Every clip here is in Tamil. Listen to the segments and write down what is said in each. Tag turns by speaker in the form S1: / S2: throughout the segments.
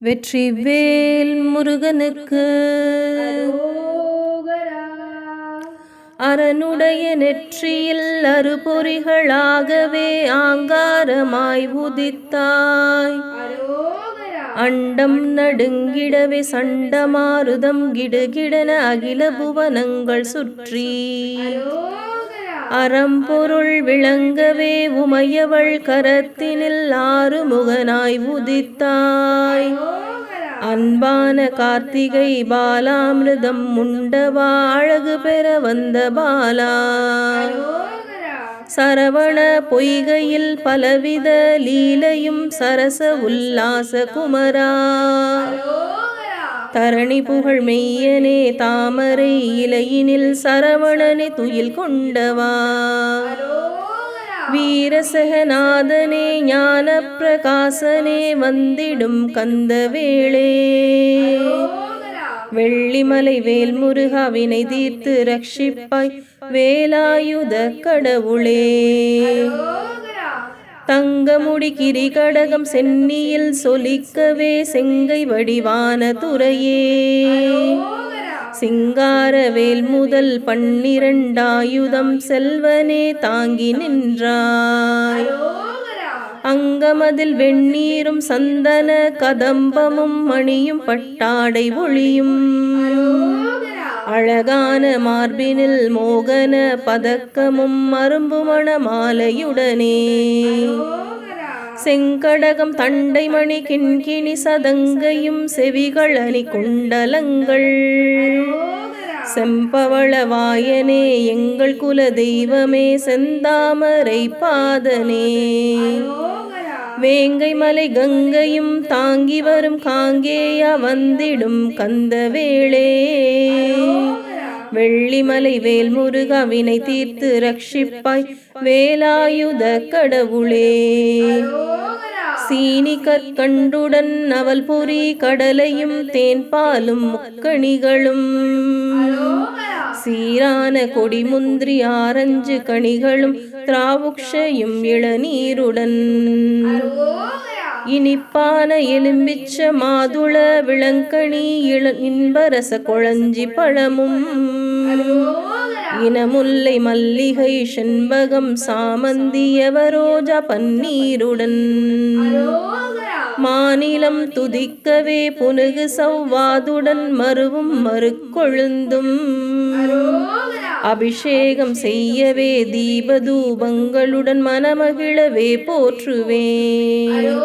S1: வெற்றி வேல் முருகனுக்கு. அரனுடைய நெற்றியில் அறுபொறிகளாகவே ஆங்காரமாய் உதித்தாய். அண்டம் நடுங்கிடவே சண்டமாருதம் கிடுகிடன அகில புவனங்கள் சுற்றி. அறம்பொருள் விளங்கவே உமையவள் கரத்தினில் ஆறு முகனாய்
S2: உதித்தாய்.
S1: அன்பான கார்த்திகை பாலாமிருதம் உண்டவா? அழகு பெற வந்த பாலா. சரவண பொய்கையில் பலவித லீலையும் சரச உல்லாச குமரா. தரணி புகழ் மெய்யனே தாமரை இலையினில் சரவணனே துயில் கொண்டவா வீரசகநாதனே ஞான பிரகாசனே வந்திடும் கந்தவேளே
S2: அரோகரா.
S1: வெள்ளிமலை வேல்முருகா வினை தீர்த்து ரட்சிப்பாய் வேலாயுத கடவுளே தங்கமுடி கிரிகடகம் சென்னியில் சொலிக்கவே செங்கை வடிவான துறையே. சிங்காரவேல் முதல் பன்னிரண்டாயுதம் செல்வனே தாங்கி நின்றாய். அங்கமதில் வெண்ணீரும் சந்தன கதம்பமும் மணியும் பட்டாடை ஒளியும். அழகான மார்பினில் மோகன பதக்கமும் மரும்பு மணமாலையுடனே
S2: அரோகரா.
S1: செங்கடகம் தண்டைமணி கிண்கிணி சதங்கையும் செவிகள் அணி குண்டலங்கள் செம்பவள வாயனே எங்கள் குல தெய்வமே செந்தாமரை பாதனே வேங்கை மலை கங்கையும் தாங்கி வரும் காங்கேயா வந்திடும் கந்தவேளே வெள்ளிமலை வேல் முருகவினை தீர்த்து ரட்சிப்பாய் வேலாயுத கடவுளே. சீனி கற்கண்டுடன் அவல் பொறி கடலையும் தேன்பாலும் முக்கணிகளும். சீரான கொடிமுந்திரி ஆரஞ்சு கனிகளும் திராவுக்ஷையும் இளநீருடன் இனிப்பான எலும்பிச்ச மாதுள விளங்கனி இள இன்பரச குழஞ்சி பழமும்
S2: அரோகரா.
S1: இனமுல்லை மல்லிகை செண்பகம் சாமந்தியவரோஜா பன்னீருடன் மாநிலம் துதிக்கவே புனுகு சவ்வாதுடன் மருவும் மறுக்கொழுந்தும். அபிஷேகம் செய்யவே தீபதூபங்களுடன் மனமகிழவே போற்றுவேன்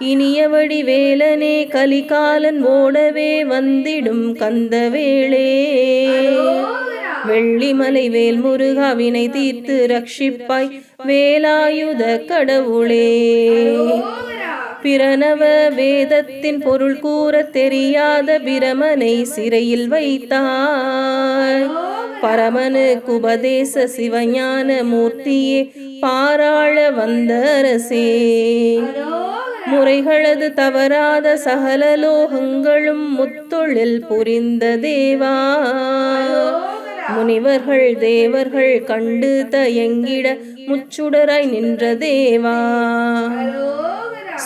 S1: இனியவடி வேலனே கலிகாலன் ஓடவே வந்திடும் கந்தவேளே.
S2: அரோகரா.
S1: வெள்ளிமலை வேல் முருகாவினை தீர்த்து ரட்சிப்பாய். வேலாயுத கடவுளே. பிரணவ வேதத்தின் பொருள் கூற தெரியாத பிரமனை சிறையில் வைத்தாய் பரமனு குபதேச சிவஞான மூர்த்தியே பாராள
S2: வந்தரசே
S1: முறைகளது தவறாத சகல லோகங்களும் முத்தொழில் புரிந்த தேவா. முனிவர்கள் தேவர்கள் கண்டு தயங்கிட முச்சுடராய் நின்ற தேவா.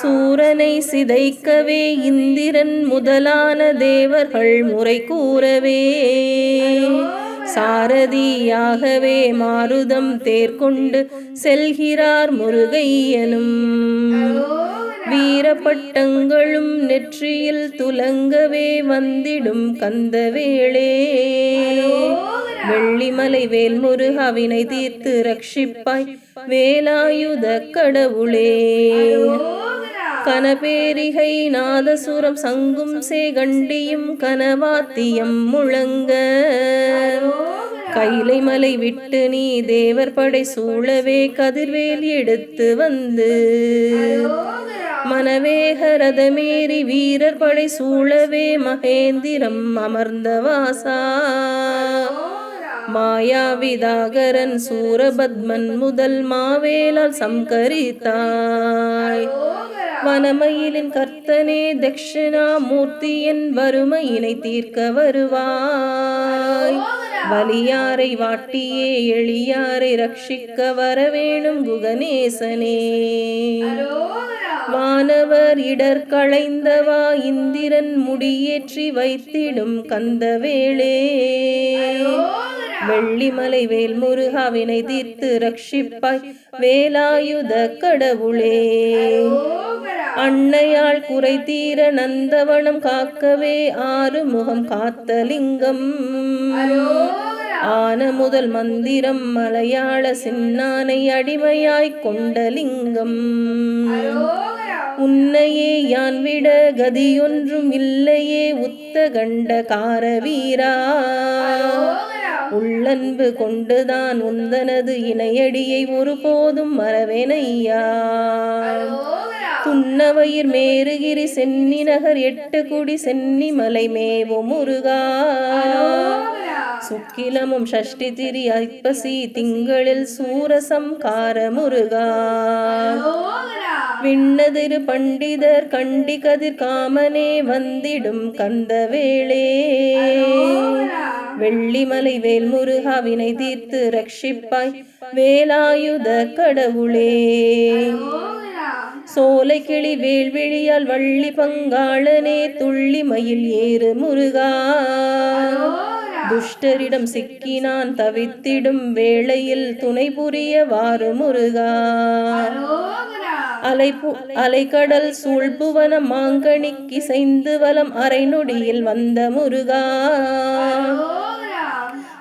S1: சூரனை சிதைக்கவே இந்திரன் முதலான தேவர்கள் முறை கூறவே. சாரதியாகவே மாருதம் தேர்கொண்டு செல்கிறார் முருகையனும் வீரப்பட்டங்களும் நெற்றியில் துலங்கவே வந்திடும் கந்தவேளே வெள்ளிமலை வேல் முருகவினை தீர்த்து ரட்சிப்பாய். வேலாயுத கடவுளே. கனபேரிகை நாதசுரம் சங்கும் சேகண்டியும் கனவாத்தியம் முழங்க. கைலை மலை விட்டு நீ தேவர் படை சூழவே கதிர்வேல் எடுத்து வந்து. மனவேக ரதமேறி வீரர் படை சூழவே மகேந்திரம் அமர்ந்த வாசா. மாயாவிதாகரன் சூரபத்மன் முதல் மாவேலால் சம்கரித்தாய். வனமயிலின் கர்த்தனே தட்சிணாமூர்த்தியின் வறுமையினை தீர்க்க வருவாய். வலியாரை வாட்டியே எளியாரை ரட்சிக்க வரவேணும் குகநேசனே வானவர் இடர் களைந்தவா இந்திரன் முடியேற்றி வைத்திடும் கந்தவேளே. வெள்ளிமலை வேல் முருகாவினை தீர்த்து ரட்சிப்பாய். வேலாயுத கடவுளே. அன்னையால் குறை தீர நந்தவனம் காக்கவே ஆறுமுகம் காத்த லிங்கம். ஆன முதல் மந்திரம் மலையாள சின்னானை அடிமையாய் கொண்ட லிங்கம். உன்னையே யான் விட கதியொன்றும் இல்லையே உத்த கண்ட காரவீரா. உள்ளன்பு கொண்டுதான் உந்தனது இணையடியை ஒருபோதும் மறவேனையா? துன்னவயிர் மேருகிரி சென்னி நகர் எட்டு குடி சென்னி மலை மேவும் முருகா. சுக்கிலமும் ஷஷ்டி திரி ஐப்பசி திங்களில் சூரசம் கார முருகா. விண்ணதிரு பண்டிதர் கண்டி கதிர் காமனே வந்திடும் கந்தவேளே வெள்ளிமலை வேல் முருகாவினை தீர்த்து ரட்சிப்பாய். வேலாயுத கடவுளே. சோலை கிளி வேல்விழியால் வள்ளி பங்காளனே துள்ளி மயில் ஏறு முருகா. துஷ்டரிடம் சிக்கினான் தவித்திடும் வேளையில் துணை புரிய வாறு முருகா. அலைபு அலைக்கடல் சூழ்புவன மாங்கனிக்கிசைந்து வலம் அரைநொடியில் வந்த முருகா.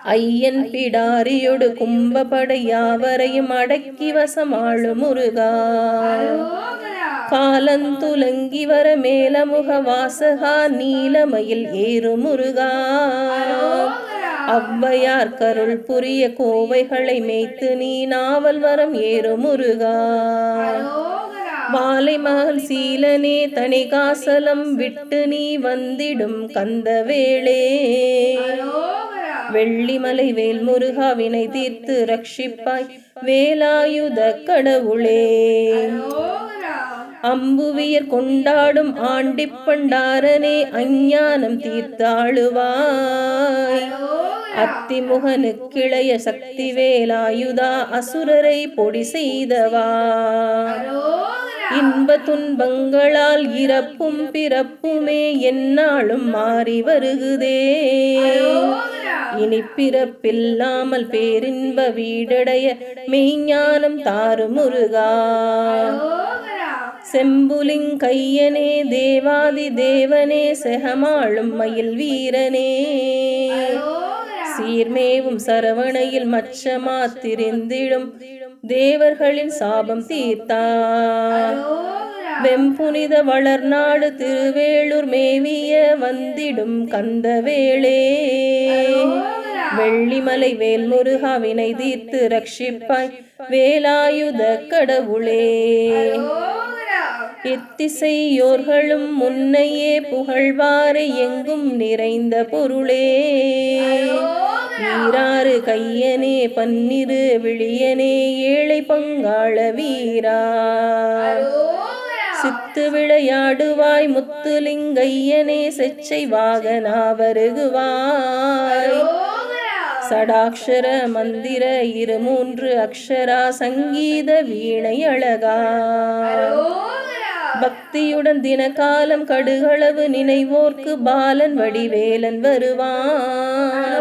S1: ஐயன் பிடாரியொடு கும்பபடை யாவரையும் அடக்கி வசமாழு முருகா. காலந்துலங்கி வர மேலமுக வாசகா நீலமயில் ஏறு முருகா. அவ்வையார் கருள் புரிய கோவைகளை மேய்த்து நீ நாவல் வரம் ஏறு முருகா. வாலை மகள் சீலனே தணிகாசலம் விட்டு நீ வந்திடும் கந்தவேளே. வெள்ளிமலை வேல் முருகாவினை தீர்த்து ரட்சிப்பாய் வேலாயுத கடவுளே. அம்புவியர் கொண்டாடும் ஆண்டிப் பண்டாரனே அஞ்ஞானம் தீர்த்தாளுவாய் அத்திமுகனுக்கிளைய சக்தி வேலாயுதா அசுரரை பொடி செய்தவா. இன்ப துன்பங்களால் இறப்பும் பிறப்புமே என்னாலும் மாறி வருகுதே. இனி பிறப்பில்லாமல் பேரின்ப வீடடைய மெய்ஞானம் தாரு முருகா. செம்புலிங் கையனே தேவாதி தேவனே செகமாளும் மயில் வீரனே. சீர்மேவும் சரவணையில் மச்சமா திரிந்திடும் தேவர்களின் சாபம் தீர்த்தார் வெம்புனித வளர்நாடு திருவேளூர் மேவிய வந்திடும் கந்தவேளே. வெள்ளிமலை வேல் முருகாவினை தீர்த்து ரட்சிப்பாய் வேலாயுத கடவுளே. எத்திசையோர்களும் முன்னையே புகழ்வாரை எங்கும் நிறைந்த பொருளே. வீராறு கையனே பன்னிரு விழியனே ஏழை பங்காள வீரா. சித்து விளையாடுவாய் முத்துலிங்கையனே செச்சை வாகனா வருகுவாய் சடாக்ஷர மந்திர இரு மூன்று அக்ஷரா சங்கீத வீணை அழகா. பக்தியுடன் தினகாலம் கடுகளவு நினைவோர்க்கு பாலன் வடிவேலன் வருவான்.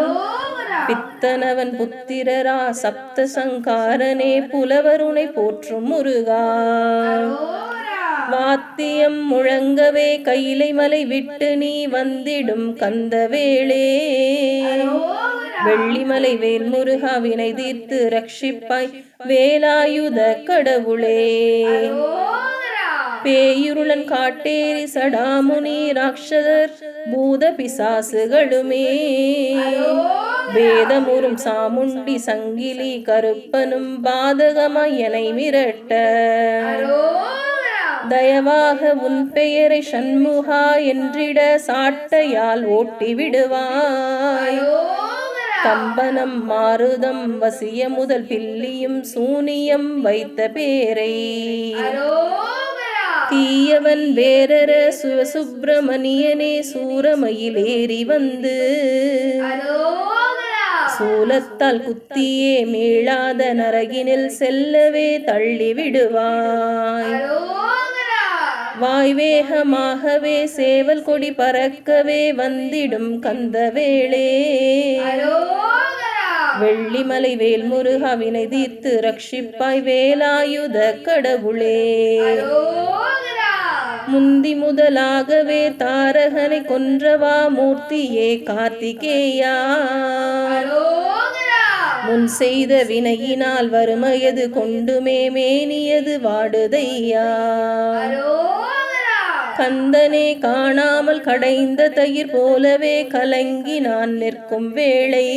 S1: அத்தனவன் புத்திரரா சப்த சங்காரனே புலவருனை போற்றும் முருகா. வாத்தியம் முழங்கவே கையிலை மலை விட்டு நீ வந்திடும் கந்தவேளே. வெள்ளிமலை வேல் முருகாவினை தீர்த்து ரட்சிப்பாய் வேலாயுத கடவுளே. பேயுருளன் காட்டேரி சடாமுனி ராட்சதர் பூத பிசாசுகளுமே. வேதமுறும் சாமுண்டி சங்கிலி கருப்பனும் பாதகமாயனை மிரட்ட தயவாக உன் பெயரை சண்முகா என்றிட சாட்டையால் ஓட்டி விடுவாய் கம்பனம் மாருதம் வசிய முதல் பில்லியும் சூனியம் வைத்த பேரை. தீயவன் வேரர சுவசுப்பிரமணியனே ஏறி வந்து. சூலத்தால் குத்தியே மீளாத நரகினில் செல்லவே தள்ளி விடுவாய் வாய்வேகமாகவே சேவல் கொடி பறக்கவே வந்திடும் கந்தவேளே.
S2: அரோகரா
S1: வெள்ளிமலை வேல் முருகாவினை தீர்த்து ரட்சிப்பாய் வேலாயுத கடவுளே. முந்தி முதலாகவே தாரகனை கொன்றவா மூர்த்தியே கார்த்திகேயா. முன் செய்த வினையினால் வறுமையது கொண்டுமே மேனியது வாடுதையா. கந்தனே காணாமல் கடைந்த தயிர் போலவே கலங்கி நான் நிற்கும் வேளை.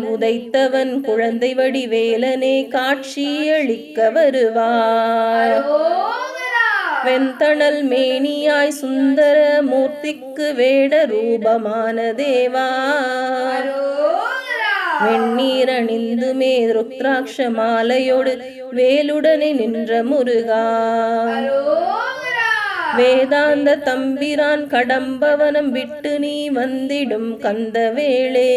S1: காலனை உதைத்தவன் குழந்தை வடிவேலனே காட்சி அளிக்க வருவார். வெண்தணல் மேனியாய் சுந்தர மூர்த்திக்கு வேட ரூபமான தேவா.
S2: அரோகரா
S1: வெண்ணீரணிந்துமே ருத்ராட்ச மாலையோடு வேலுடனே நின்ற முருகா. வேதாந்த தம்பிரான் கடம்பவனம் விட்டு நீ வந்திடும் கந்தவேளே.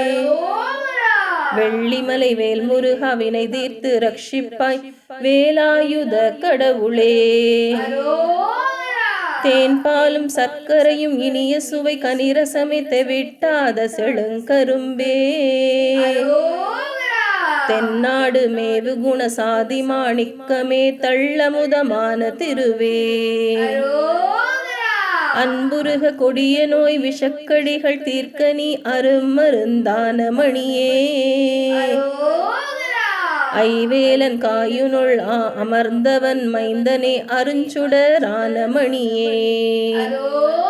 S2: அரோகரா
S1: வெள்ளிமலை வேல் முருகாவினை தீர்த்து ரட்சிப்பாய் வேலாயுத கடவுளே. தேன்பாலும் சர்க்கரையும் இனிய சுவை கனிரசமே விட்டாத செழுங்கரும்பே.
S2: அரோகரா
S1: தென்னாடு மேவு குணசாதி மாணிக்கமே தள்ளமுதமான திருவே. அன்புருக கொடிய நோய் விஷக்கடிகள் தீர்க்க நீ அருமருந்தான மணியே. ஐவேலன் காயுனுள் ஆ- அமர்ந்தவன் மைந்தனே அருஞ்சுடரான மணியே.
S2: அரோகரா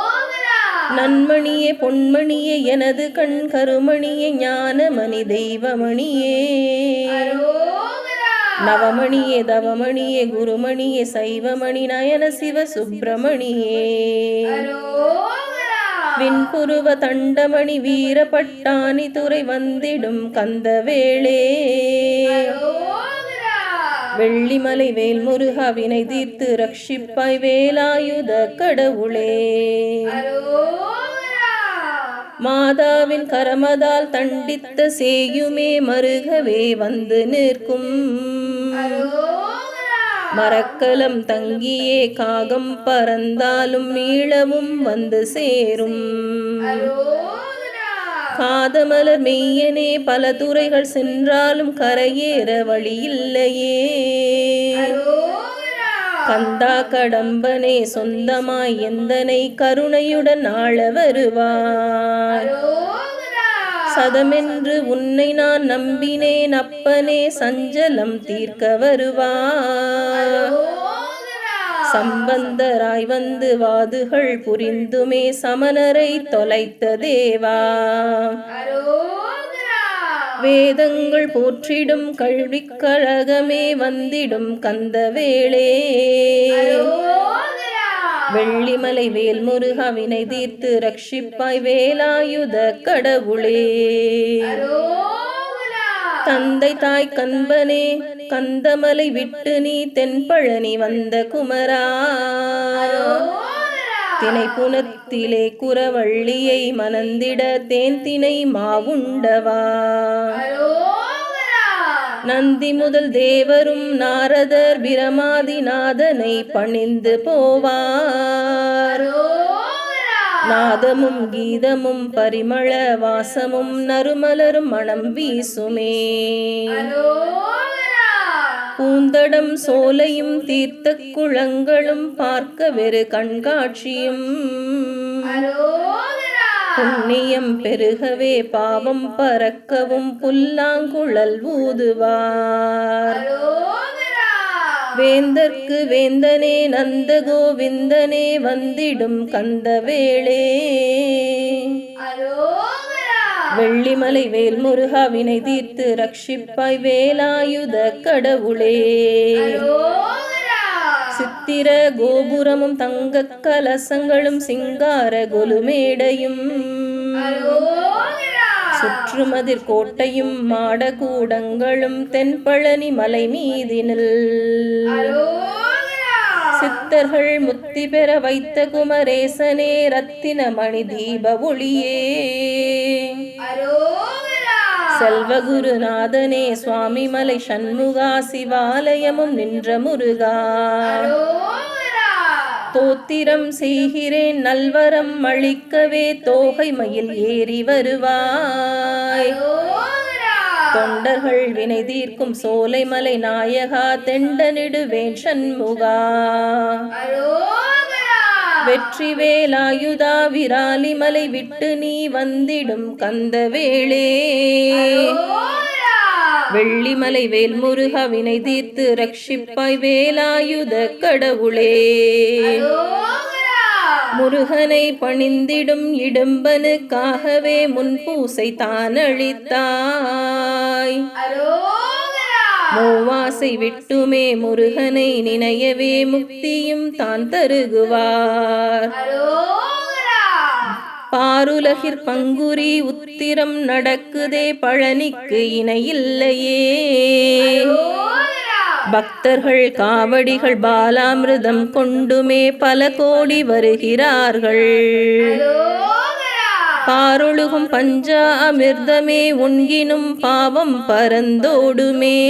S1: நன்மணியே பொன்மணியே எனது கண் கருமணியே ஞானமணி தெய்வமணியே. நவமணியே தவமணியே குருமணியே சைவமணி நயன சிவ சுப்பிரமணியே. விண்புருவ தண்டமணி வீரப்பட்டாணி துறை வந்திடும் கந்தவேளே. வெள்ளிமலை வேல்முருகா வினை தீர்த்து ரட்சிப்பாய் வேலாயுத கடவுளே மாதாவின் கரமதால் தண்டித்த சேயுமே மருகவே வந்து நிற்கும் மரக்கலம் தங்கியே காகம் பறந்தாலும் மீளவும் வந்து சேரும் காதமலர் மெய்யனே பல துறைகள் சென்றாலும் கரையேற வழி இல்லையே
S2: அரோகரா.
S1: கந்தா கடம்பனே சொந்தமாய் எந்தனை கருணையுடன் ஆள வருவார்? சதமென்று உன்னை நான் நம்பினேன் அப்பனே சஞ்சலம் தீர்க்க வருவார்? சம்பந்தராய் வந்து வாதுகள் புரிந்துமே சமணரை தொலைத்த தேவா. வேதங்கள் போற்றிடும் கல்விக் கழகமே வந்திடும் கந்தவேளே.
S2: அரோகரா.
S1: வெள்ளிமலை வேல்முருகா வினை தீர்த்து ரட்சிப்பாய் வேலாயுத கடவுளே. தந்தை தாய் கண்பனே கந்தமலை விட்டு நீ தென்பழனி வந்த குமரா.
S2: தினை
S1: திணைப்புணத்திலே குறவள்ளியை மணந்திட தேன் திணை மாவுண்டவா. நந்தி முதல் தேவரும் நாரதர் பிரமாதிநாதனை பணிந்து போவார். நாதமும் கீதமும் பரிமள வாசமும் நறுமலரும் மணம் வீசுமே பூந்தடம் சோலையும் தீர்த்த குளங்களும் பார்க்க வெறு கண்காட்சியும் புண்ணியம் பெருகவே பாவம் பறக்கவும் புல்லாங்குழல் ஊதுவார் வேந்தர்க்கு வேந்தனே நந்த கோவிந்தனே வந்திடும் கந்தவேளே வெள்ளிமலை வேல்முருகா வினை தீர்த்து ரட்சிப்பாய் வேலாயுத கடவுளே. சித்திர கோபுரமும் தங்கக் கலசங்களும் சிங்கார கொலுமேடையும். சுற்றுமதிர் கோட்டையும் மாடகூடங்களும் தென்பழனி மலை மீதினில் சித்தர்கள் முத்தி பெற வைத்த குமரேசனே ரத்தினமணி தீப ஒளியே. செல்வகுருநாதனே சுவாமிமலை சண்முகா சிவாலயமும் நின்ற முருகா.
S2: அரோகரா
S1: செய்கிறேன் நல்வரம் அளிக்கவே தோகை மயில் ஏறி வருவாய். தொண்டர்கள் வினை தீர்க்கும் சோலைமலை நாயகா தெண்டனிடுவேன் சண்முகா வெற்றி வேலாயுதா விராலிமலை விட்டு நீ வந்திடும் கந்தவேளே
S2: வேளே.
S1: வெள்ளிமலை வேல்முருக வினை தீர்த்து ரட்சிப்பாய் வேலாயுத கடவுளே. முருகனை பணிந்திடும் இடும்பனுக்காகவே முன்பூசை தான் அளித்தாய். மூவாசை விட்டுமே முருகனை நினையவே முக்தியும் தான் தருகுவார்.
S2: அரோகரா
S1: பாருலகிற் பங்குரி உத்திரம் நடக்குதே பழனிக்கு இணையில்லையே. பக்தர்கள் காவடிகள் பாலாமிருதம் கொண்டுமே பல கோடி வருகிறார்கள்.
S2: அரோகரா
S1: பாரொழுகும் பஞ்சா அமிர்தமே உண்கினும் பாவம் பரந்தோடுமே.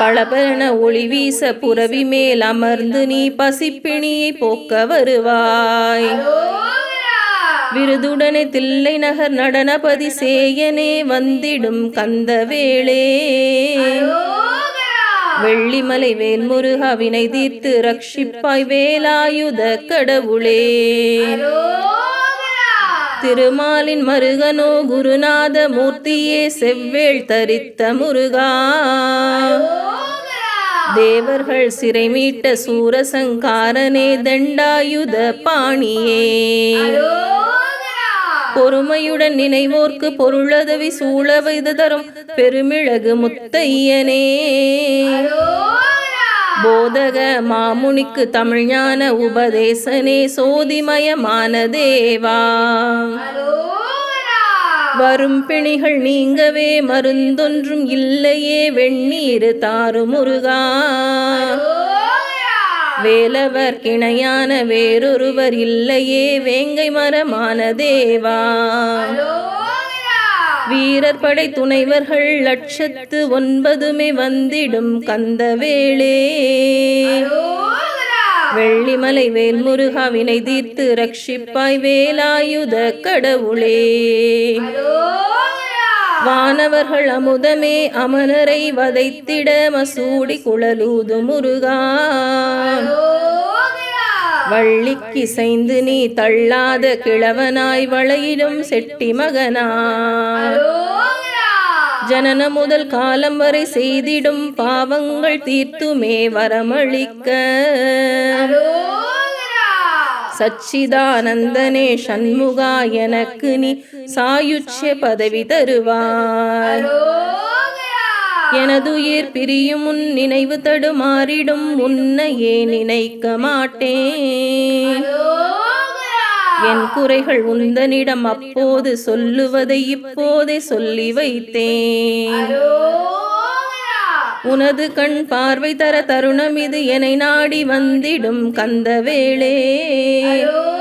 S2: அரோகரா
S1: ஒளி வீச புறவி மேல் அமர்ந்து நீ பசிப்பிணியை போக்க வருவாய். விருதுடனே தில்லை நகர் நடனபதி சேயனே வந்திடும் கந்தவேளே
S2: வேளே.
S1: வெள்ளிமலை வேல்முருகா வினை தீர்த்து ரட்சிப்பாய் வேலாயுத கடவுளே. திருமாலின் மருகனோ குருநாத மூர்த்தியே செவ்வேள் தரித்த முருகா. தேவர்கள் சிறை மீட்ட சூரசங்காரனே தண்டாயுத பாணியே. பொறுமையுடன் நினைவோர்க்கு பொருளதவி சூழவைது தரும் பெருமிழகு முத்தையனே. போதக மாமுனிக்கு தமிழ்ஞான உபதேசனே சோதிமயமான தேவா வரும் பிணிகள் நீங்கவே மருந்தொன்றும் இல்லையே வெண்ணீர் தாறு முருகா. வேலவர் கிணையான வேறொருவர் இல்லையே வேங்கை மரமான தேவா வீரர் படை துணைவர்கள் லட்சத்து ஒன்பதுமே வந்திடும் கந்தவேளே. வெள்ளிமலை வேல்முருகா வினை தீர்த்து ரட்சிப்பாய் வேலாயுத கடவுளே. வானவர்கள் அமுதமே அமரரை வதைத்திட மசூடி குழலூது முருகா.
S2: அரோகரா
S1: வள்ளிக்கு செய்து நீ தள்ளாத கிழவனாய் வளையிடும் செட்டி மகனாய் ஜனன முதல் காலம் வரை செய்திடும் பாவங்கள் தீர்த்துமே வரமளிக்க. சச்சிதானந்தனே சண்முகா எனக்கு நீ சாயுட்ச பதவி தருவாய். எனதுயிர் பிரியும் உன் நினைவு தடுமாறிடும். உன்னையே நினைக்க மாட்டேன்? என் குறைகள் உந்தனிடம் அப்போது சொல்லுவதை இப்போதே சொல்லி வைத்தேன். உனது கண் பார்வை தர தருணம் இது. என்னை நாடி வந்திடும் கந்தவேளே
S2: வேளே.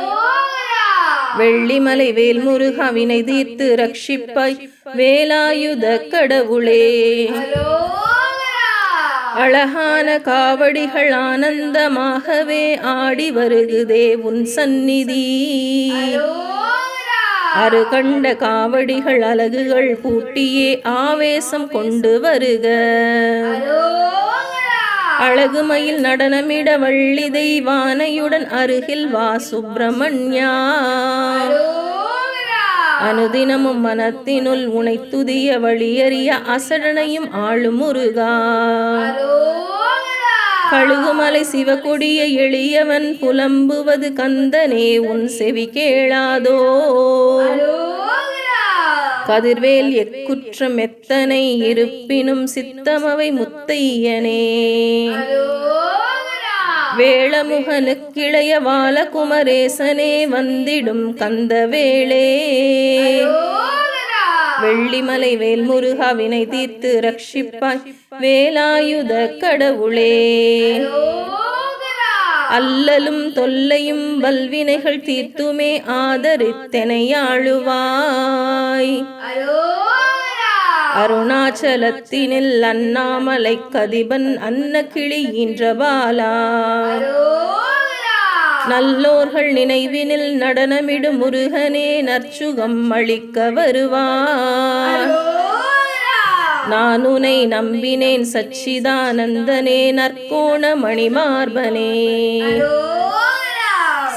S1: வெள்ளிமலை வேல் வினை தீர்த்து ரட்சிப்பாய். வேலாயுத கடவுளே. அழகான காவடிகள் ஆனந்தமாகவே ஆடி வருகுதே உன் சந்நிதி. அரு கண்ட காவடிகள் அலகுகள் பூட்டியே ஆவேசம் கொண்டு வருக. அழகுமயில் நடனமிட வள்ளி தெய்வானையுடன் அருகில் வா சுப்பிரமணியா. அனுதினமும் மனத்தினுள் உனை துதிய வழியறிய அசடனையும் ஆளும் முருகா. கழுகுமலை சிவகொடிய எளியவன் புலம்புவது கந்தனே உன் செவி கேளாதோ. கதிர்வேல் எக்குற்றம் எத்தனை இருப்பினும் சித்தமவை முத்தையனே.
S2: அரோகரா
S1: வேளமுகனுக்கிளைய வாலகுமரேசனே வந்திடும் கந்தவேளே.
S2: வேளே
S1: வெள்ளிமலை வேல்முருகா வினை தீர்த்து ரட்சிப்பாய் வேலாயுத கடவுளே. அல்லலும் தொல்லையும் வல்வினைகள் தீர்த்துமே ஆதரித்தெனையாளுவாய். அருணாச்சலத்தினில் அண்ணாமலை கதிபன் அன்ன கிளியின்ற பாலா நல்லோர்கள் நினைவினில் நடனமிடும் முருகனே நற்சுகம் அளிக்க வருவார் நான் உனை நம்பினேன் சச்சிதானந்தனே நற்கோண மணிமார்பனே.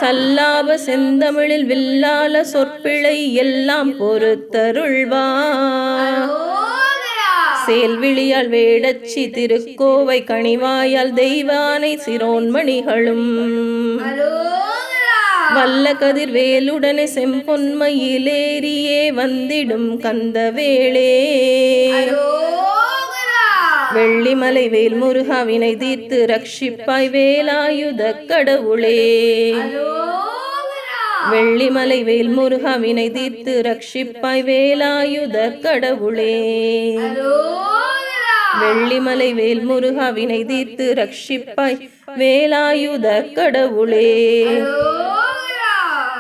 S1: சல்லாப செந்தமிழில் வில்லால சொற்பிழை எல்லாம் பொறுத்தருள்வார் சேல்விழியால் வேடச்சி திருக்கோவை கணிவாயால் தெய்வானை சிரோன்மணிகளும். வல்ல கதிர்வேலுடனே செம்பொன்மையிலேறியே வந்திடும் கந்தவேளே. வெள்ளிமலை வேல் முருகா வினை தீர்த்து ரட்சிப்பாய் வேலாயுத கடவுளே. வெள்ளிமலை வேல் முருகா வினை தீர்த்து ரட்சிப்பாய் வேலாயுத கடவுளே. வெள்ளிமலை வேல் முருகா வினை தீர்த்து ரட்சிப்பாய் வேலாயுத கடவுளே.